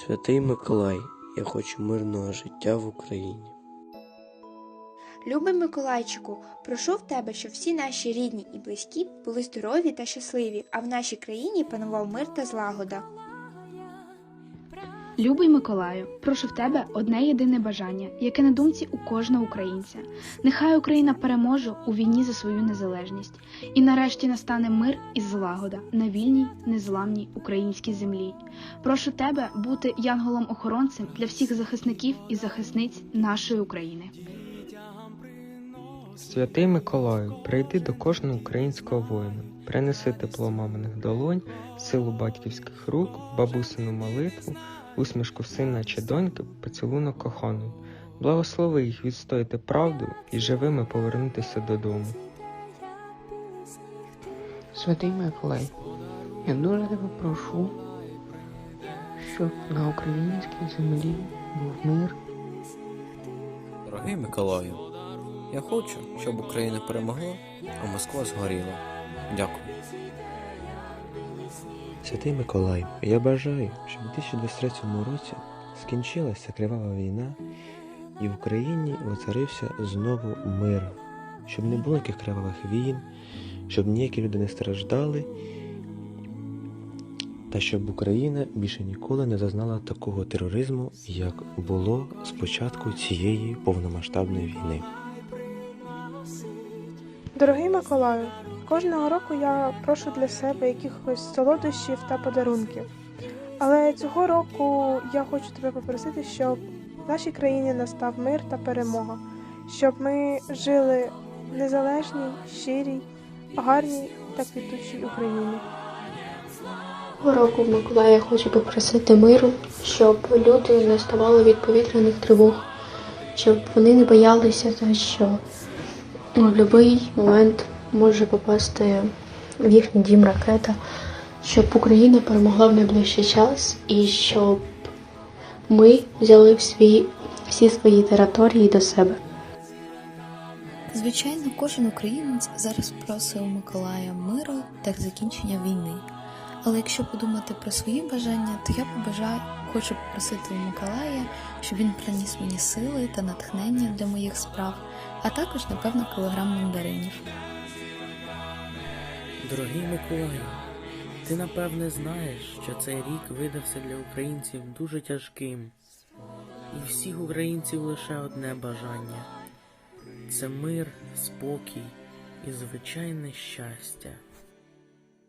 Святий Миколай, я хочу мирного життя в Україні. Любий Миколайчику, прошу в тебе, щоб всі наші рідні і близькі були здорові та щасливі, а в нашій країні панував мир та злагода. Любий Миколаю, прошу в тебе одне єдине бажання, яке на думці у кожного українця. Нехай Україна переможе у війні за свою незалежність, і нарешті настане мир і злагода на вільній, незламній українській землі. Прошу тебе бути янголом-охоронцем для всіх захисників і захисниць нашої України. Святий Миколаю, прийди до кожного українського воїна, принеси тепло маминих долонь, силу батьківських рук, бабусину молитву, усмішку сина чи доньки, поцілунок коханої. Благослови їх відстояти правду і живими повернутися додому. Святий Миколай, я дуже тебе прошу, щоб на українській землі був мир. Дорогий Миколаю, я хочу, щоб Україна перемогла, а Москва згоріла. Дякую. Святий Миколай, я бажаю, щоб у 2023 році скінчилася кривава війна і в Україні воцарився знову мир, щоб не було ніяких кривавих війн, щоб ніякі люди не страждали, та щоб Україна більше ніколи не зазнала такого тероризму, як було з початку цієї повномасштабної війни. Дорогий Миколаю, кожного року я прошу для себе якихось солодощів та подарунків. Але цього року я хочу тебе попросити, щоб в нашій країні настав мир та перемога, щоб ми жили в незалежній, щирій, гарній та квітучій Україні. Цього року Миколая хочу попросити миру, щоб люди не ставали від повітряних тривог, щоб вони не боялися того, що ну, в будь-який момент може попасти в їхній дім ракета, щоб Україна перемогла в найближчий час і щоб ми взяли в всі свої території до себе. Звичайно, кожен українець зараз просив Миколая миру та закінчення війни. Але якщо подумати про свої бажання, то я побажаю, хочу попросити Миколая, щоб він приніс мені сили та натхнення для моїх справ, а також, напевно, кілограм мандаринів. Дорогий Миколаю, ти напевне знаєш, що цей рік видався для українців дуже тяжким. І всіх українців лише одне бажання це мир, спокій і звичайне щастя.